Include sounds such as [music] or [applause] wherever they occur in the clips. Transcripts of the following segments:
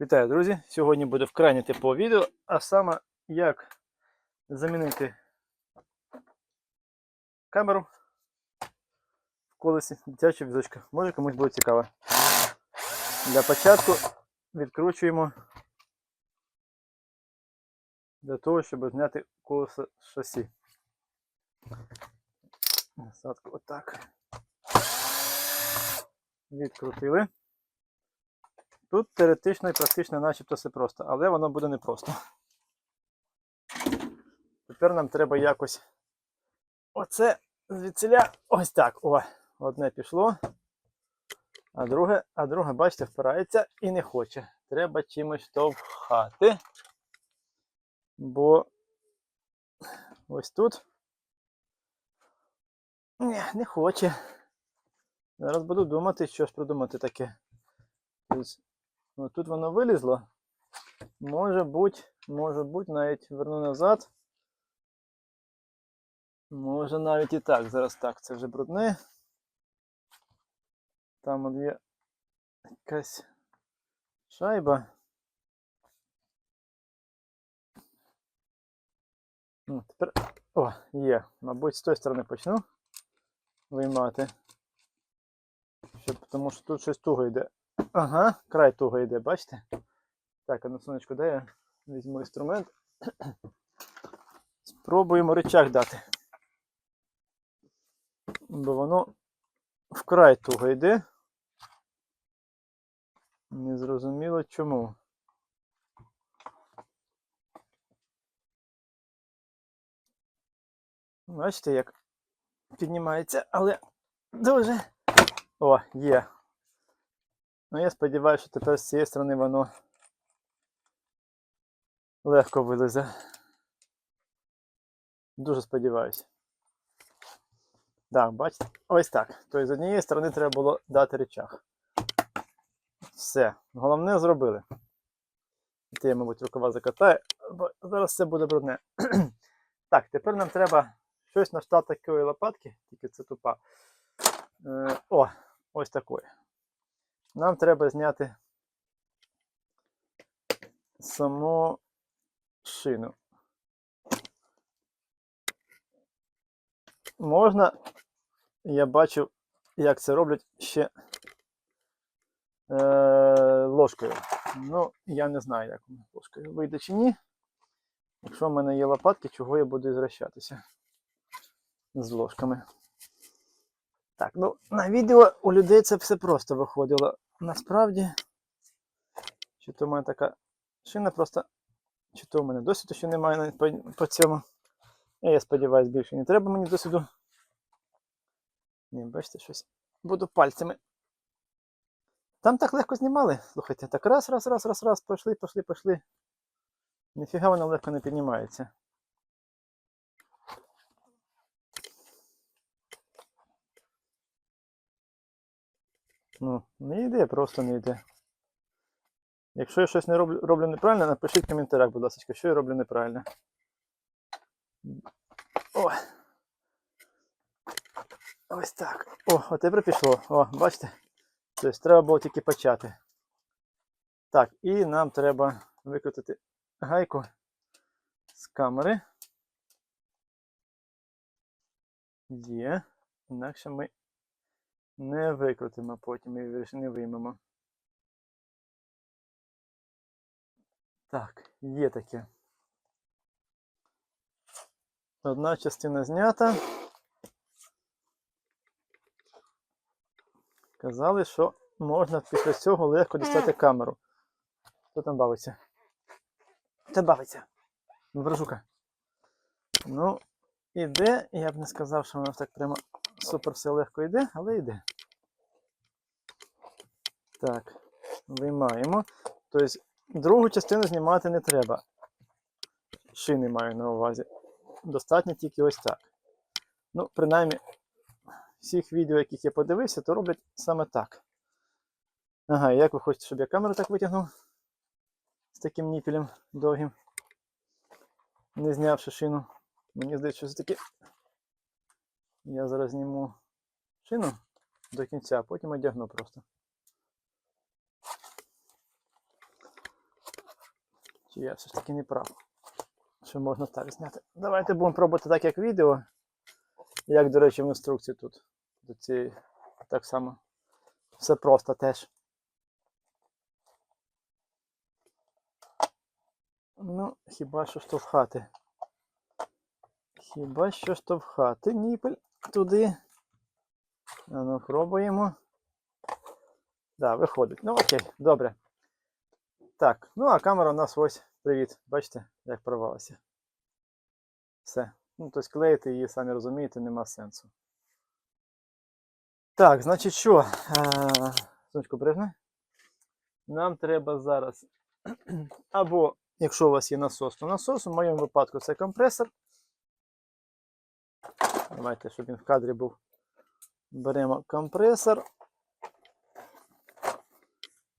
Вітаю, друзі! Сьогодні буде вкрайне типове відео, а саме як замінити камеру в колесі дитячого візочка. Може комусь буде цікаво. Для початку відкручуємо для того, щоб зняти колесо з шасі. Насадку отак. Відкрутили. Тут теоретично і практично начебто все просто, але воно буде непросто. Тепер нам треба якось оце звідсіля ось так. О, одне пішло, а друге, а друге, бачите, впирається і не хоче. Треба чимось штовхати. Бо ось тут Ні, не хоче. Зараз буду думати, що ж придумати таке. Тобто, Ну, тут воно вилізло. Може бути, може бути, навіть верну назад. Може навіть і так. Зараз так, це вже брудне. Там от є якась шайба. Ну, тепер. О, є. Мабуть, з тої сторони почну виймати. Щоб, тому що тут щось туго йде. Ага, край туго йде, бачите? Так, а на сонечку де я візьму інструмент. Спробуємо рычаг дати. Бо воно вкрай туго йде. Незрозуміло чому. Бачите, як піднімається, але дуже. О, є. Ну, я сподіваюся, що тепер з цієї сторони воно легко вилезе. Дуже сподіваюся. Так, бачите? Ось так. Тобто з однієї сторони треба було дати речах. Все. Головне зробили. Ти мабуть, рукава закатаю, бо зараз все буде брудне. [clears throat] так, тепер нам треба щось на штат такої лопатки, тільки це тупа. Е, о, ось такої нам треба зняти саму шину. Можна, я бачив, як це роблять ще е, ложкою. Ну, я не знаю, як воно ложкою вийде чи ні. Якщо в мене є лопатки, чого я буду звращатися з ложками. Так, ну на відео у людей це все просто виходило. Насправді, чи то в мене така шина просто, чи то в мене досвіду ще немає навіть по, по цьому. І я сподіваюся, більше не треба мені досвіду. Ні, бачите, щось. Буду пальцями. Там так легко знімали. Слухайте, так раз, раз, раз, раз, раз, пішли, пішли, пішли. Ніфіга воно легко не піднімається. Ну, не йде, просто не йде. Якщо я щось не роблю, роблю неправильно, напишіть в коментарях, будь ласка, що я роблю неправильно. О! Ось так. О, от тепер пішло. О, бачите? Тобто треба було тільки почати. Так, і нам треба викрутити гайку з камери. Є. Інакше ми не викрутимо потім і не виймемо. Так, є таке. Одна частина знята. Казали, що можна після цього легко дістати камеру. Хто там бавиться? Хто бавиться? Вражука. Ну, іде, я б не сказав, що воно так прямо супер все легко йде, але йде. Так, виймаємо. Тобто, другу частину знімати не треба. Шини маю на увазі. Достатньо тільки ось так. Ну, принаймні, всіх відео, яких я подивився, то роблять саме так. Ага, як ви хочете, щоб я камеру так витягнув з таким ніпелем довгим, не знявши шину. Мені здається, що це таки я зараз зніму шину до кінця, а потім одягну просто. Чи я все ж таки не прав? Що можна так зняти. Давайте будемо пробувати так, як відео. Як, до речі, в інструкції тут. До цієї так само. Все просто теж. Ну, хіба що штовхати. Хіба що штовхати ніпель туди. Ну, пробуємо. Да, виходить. Ну окей, добре. Так, ну а камера у нас ось. Привіт. Бачите, як порвалася. Все. Ну, тобто клеїти її, самі розумієте, нема сенсу. Так, значить що? Е, Сонечко, бережне. Нам треба зараз. [clears throat] Або, якщо у вас є насос, то насос. У моєму випадку це компресор. Давайте, щоб він в кадрі був. Беремо компресор.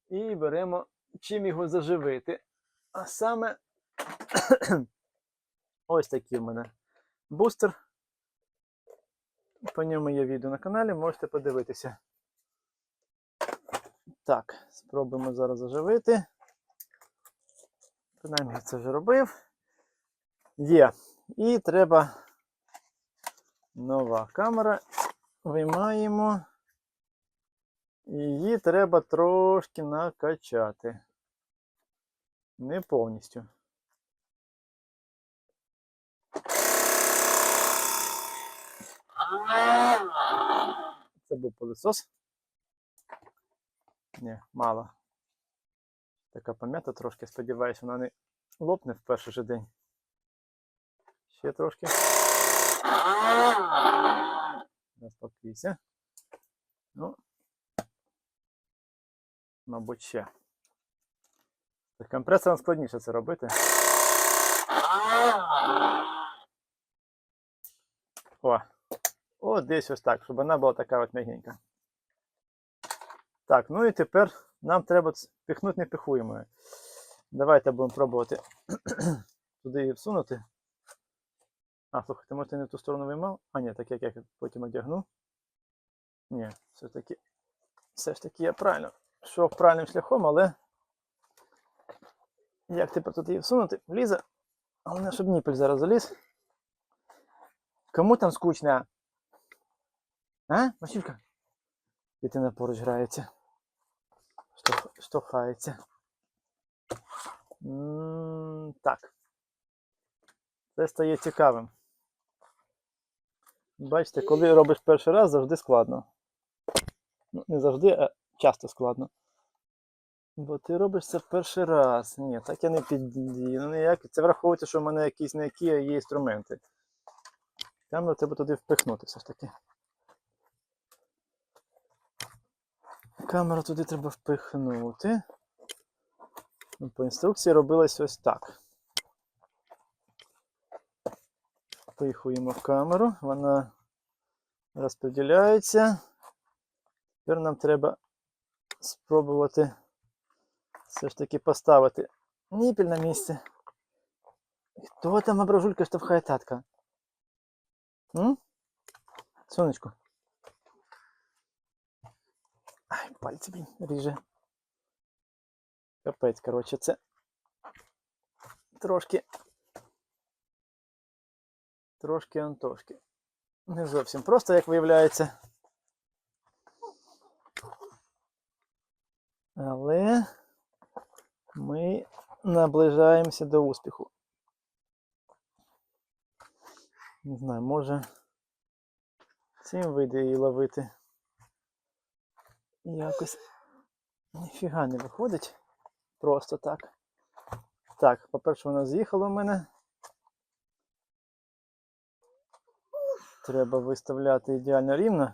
І беремо чим його заживити. А саме [clears throat] ось такий в мене бустер. По ньому є відео на каналі, можете подивитися. Так, спробуємо зараз заживити. Принаймні я це вже робив. Є. І треба нова камера. Виймаємо. Її треба трошки накачати. Не повністю. Це був пилосос. Ні, мало. Така пам'ята трошки, сподіваюся, вона не лопне в перший же день. Ще трошки. Заспокійся. Ну, мабуть, ще. З компресором складніше це робити. О, о, десь ось так, щоб вона була така от м'ягенька. Так, ну і тепер нам треба піхнути не. Давайте будемо пробувати [clears throat] туди її всунути. А, слухайте, може, ти не в ту сторону виймав? А, ні, так як я потім одягну. Ні, все ж таки, все ж таки я правильно йшов правильним шляхом, але як тепер тут її всунути? Влізе. Головне, щоб ніпель зараз заліз. Кому там скучно? А, Василька? Дитина поруч грається. Штовх... Штовхається. Так. Це стає цікавим. Бачите, коли робиш перший раз, завжди складно. Ну, не завжди, а часто складно. Бо ти робиш це перший раз. Ні, так я не піддію. Ну. Це враховується, що в мене якісь не які, а є інструменти. Камеру треба туди впихнути все ж таки. Камеру туди треба впихнути. Ну, По інструкції робилось ось так. Впихуємо в камеру, вона розподіляється. Тепер нам треба спробувати все ж таки поставити ніпіль на місце. Хто там ображулька штовхає татка? М? Сонечко. Ай, пальці, блін, ріже. Капець, коротше, це трошки. Трошки Антошки. Не зовсім просто, як виявляється. Але ми наближаємося до успіху. Не знаю, може цим вийде її ловити. Якось ніфіга не виходить. Просто так. Так, по-перше, вона з'їхала в мене. Треба виставляти ідеально рівно.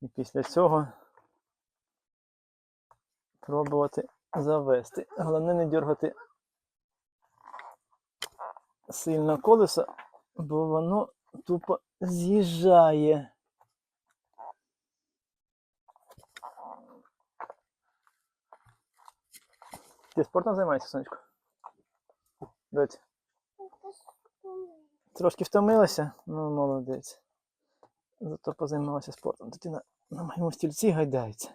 І після цього пробувати завести. Головне не дергати сильно колесо, бо воно тупо з'їжджає. Ти спортом займаєшся, сонечко? Доць, трошки втомилася? Ну, молодець. Зато позаймалася спортом. Дитина на моєму стільці гайдається.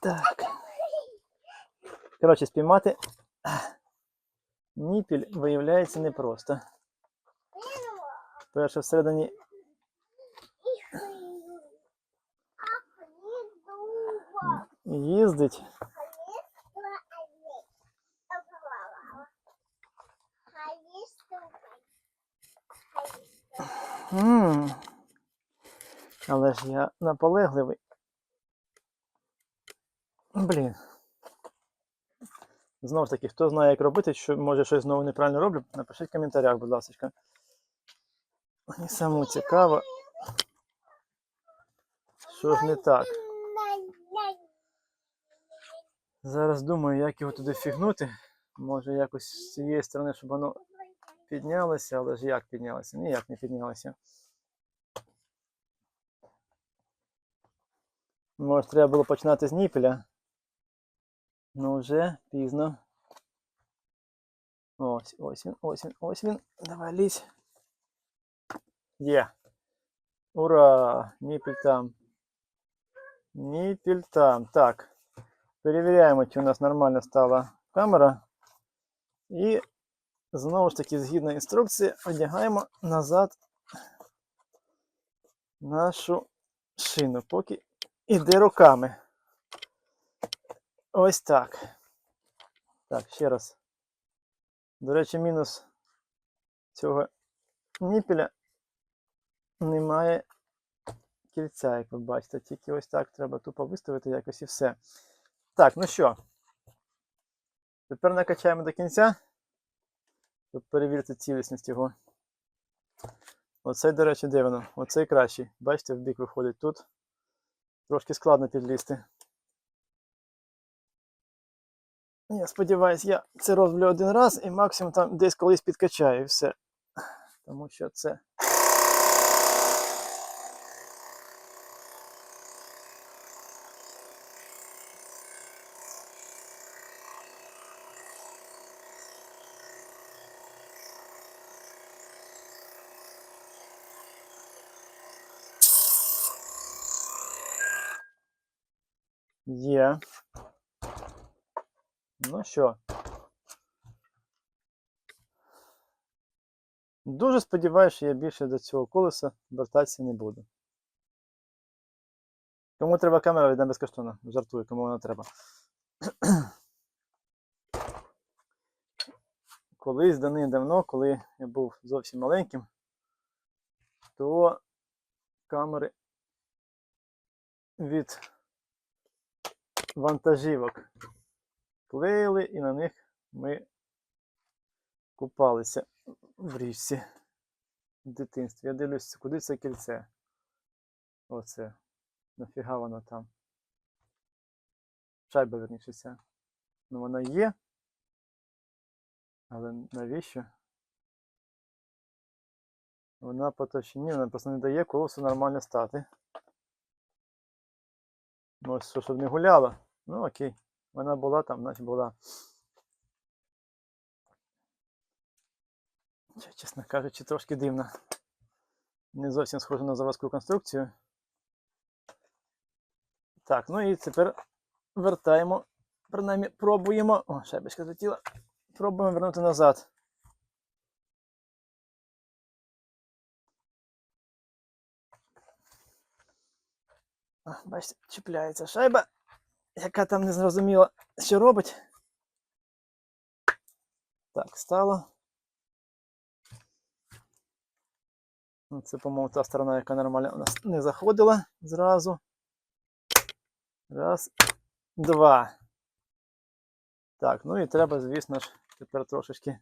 Так. Коротше, спіймати ніпіль виявляється непросто. Перше всередині їздить. М. Але ж я наполегливий. Блін. Знову ж таки, хто знає, як робити, що може щось знову неправильно роблю, напишіть в коментарях, будь ласка. Мені самому цікаво, що ж не так. Зараз думаю, як його туди фігнути. Може якось з цієї сторони, щоб воно піднялося, але ж як піднялося? Ніяк не піднялося. Може, треба було починати з ніпеля. Ну вже пізно. Ось, ось він, ось він, ось він. Давай лізь. Є. Ура! Ніпель там. Ніпель там. Так. Перевіряємо, чи у нас нормально стала камера. І знову ж таки, згідно інструкції, одягаємо назад нашу шину, поки іде руками. Ось так. Так, ще раз. До речі, мінус цього ніпеля немає кільця, як ви бачите. Тільки ось так треба тупо виставити якось і все. Так, ну що, тепер накачаємо до кінця, щоб перевірити цілісність його. Оцей, до речі, дивно. Оцей кращий. Бачите, в бік виходить тут. Трошки складно підлізти. Я сподіваюся, я це роблю один раз і максимум там десь колись підкачаю і все. Тому що це. Є. Ну що? Дуже сподіваюся, що я більше до цього колеса вертатися не буду. Кому треба камера, віддам безкоштовно. Жартую, кому вона треба. [clears throat] Колись давним-давно, коли я був зовсім маленьким, то камери від вантажівок клеїли і на них ми купалися в річці в дитинстві. Я дивлюся, куди це кільце. Оце. Нафіга воно там. Шайба верніше. Ну вона є. Але навіщо? Вона по товщині, вона просто не дає колесу нормально стати. Ну, ось що, щоб не гуляло. Ну окей. Вона була там, значить була. Чесно кажучи, трошки дивно. Не зовсім схоже на заводську конструкцію. Так, ну і тепер вертаємо, принаймні пробуємо. О, шайбочка злетіла. Пробуємо вернути назад. Бачите, чіпляється шайба, яка там не зрозуміла, що робить. Так, стало. Ну, Це, по-моєму, та сторона, яка нормально у нас не заходила зразу. Раз, два. Так, ну і треба, звісно ж, тепер трошечки